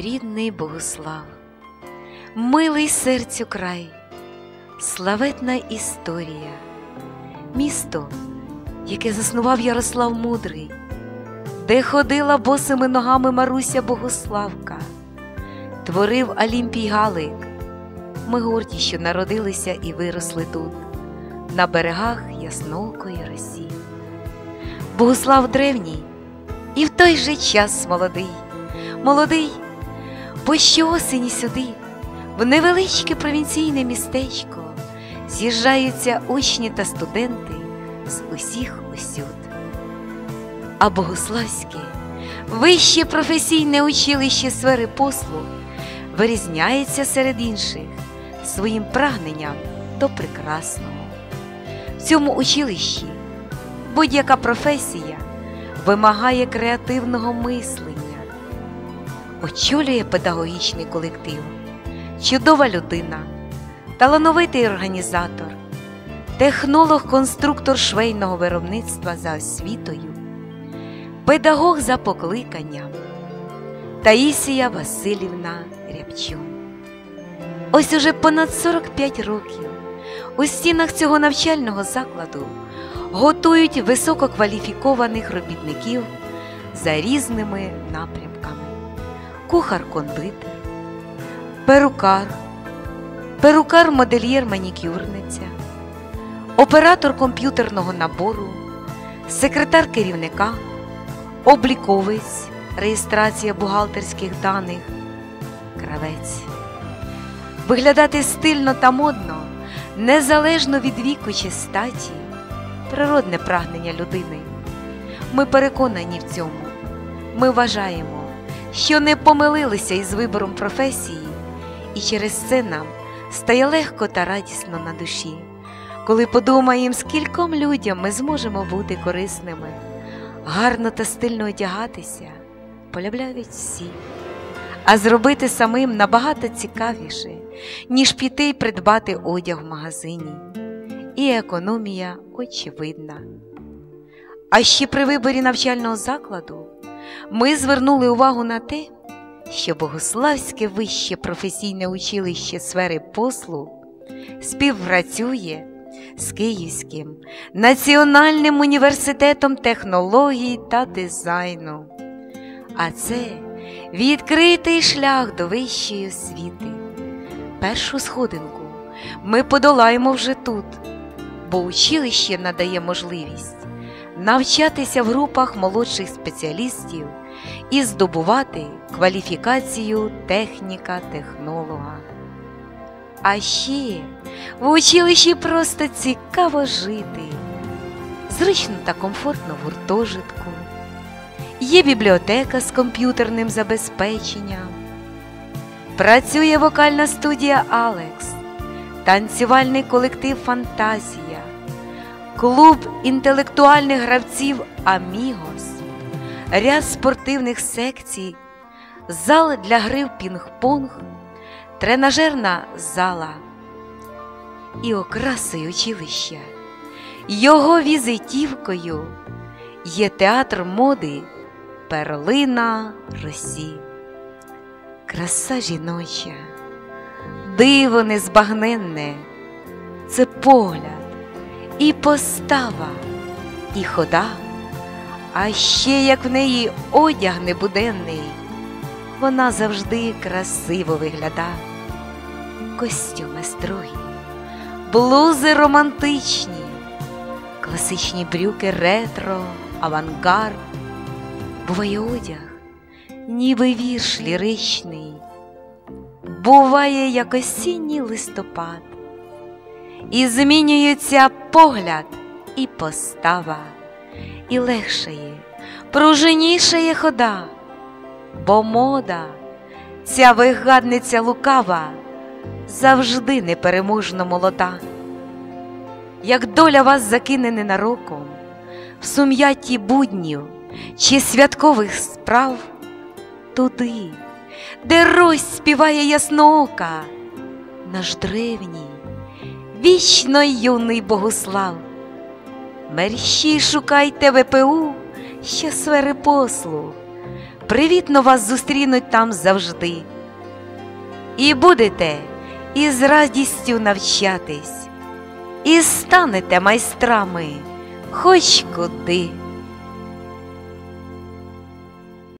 рідний Богослав, милий серцю край, славетна історія, місто, яке заснував Ярослав Мудрий, де ходила босими ногами Маруся Богославка, творив Олімпій Галик. Ми горді, що народилися і виросли тут, на берегах ясноокої Росії. Богослав древній і в той же час молодий, молодий, бо щоосені сюди, в невеличке провінційне містечко, з'їжджаються учні та студенти з усіх усюд. А Богославське вище професійне училище сфери послуг вирізняється серед інших своїм прагненням до прекрасного. В цьому училищі будь-яка професія вимагає креативного мислення, очолює педагогічний колектив, чудова людина, талановитий організатор, технолог-конструктор швейного виробництва за освітою, педагог за покликанням Таїсія Васильівна Рябчун. Ось уже понад 45 років у стінах цього навчального закладу готують висококваліфікованих робітників за різними напрямками: кухар-кондитер, перукар, перукар-модельєр-манікюрниця, оператор комп'ютерного набору, секретар керівника, обліковець, реєстрація бухгалтерських даних, кравець. Виглядати стильно та модно, незалежно від віку чи статі, природне прагнення людини. Ми переконані в цьому. Ми вважаємо, що не помилилися із вибором професії, і через це нам стає легко та радісно на душі, коли подумаємо, скільком людям ми зможемо бути корисними, гарно та стильно одягатися, полюбляють всі, а зробити самим набагато цікавіше, ніж піти й придбати одяг в магазині. І економія очевидна. А ще при виборі навчального закладу ми звернули увагу на те, що Богославське вище професійне училище сфери послуг співпрацює з Київським національним університетом технологій та дизайну. А це відкритий шлях до вищої освіти. Першу сходинку ми подолаємо вже тут, бо училище надає можливість навчатися в групах молодших спеціалістів і здобувати кваліфікацію техніка-технолога. А ще в училищі просто цікаво жити, зручно та комфортно в гуртожитку, є бібліотека з комп'ютерним забезпеченням, працює вокальна студія Алекс, танцювальний колектив Фантазія, клуб інтелектуальних гравців Амігос, ряд спортивних секцій, зал для гри в пінг-понг, тренажерна зала і окрасою училища. Його візитівкою є театр моди Перлина Росі. Краса жіноча, диво незбагненне, це погляд, і постава, і хода, а ще як в неї одяг небуденний, вона завжди красиво вигляда. Костюми строгі, блузи романтичні, класичні брюки ретро, авангард, буває одяг, ніби вірш ліричний, буває, як осінній листопад, і змінюється погляд і постава, і легшає, пружинішає хода, бо мода, ця вигадниця лукава завжди непереможно молода. Як доля вас закине ненароком в сум'ятті буднів чи святкових справ, туди, де рось співає ясноока, наш древній, вічно юний Богуслав. Мерщій шукайте ВПУ, що сфери послуг, привітно вас зустрінуть там завжди. І будете із радістю навчатись, і станете майстрами хоч куди.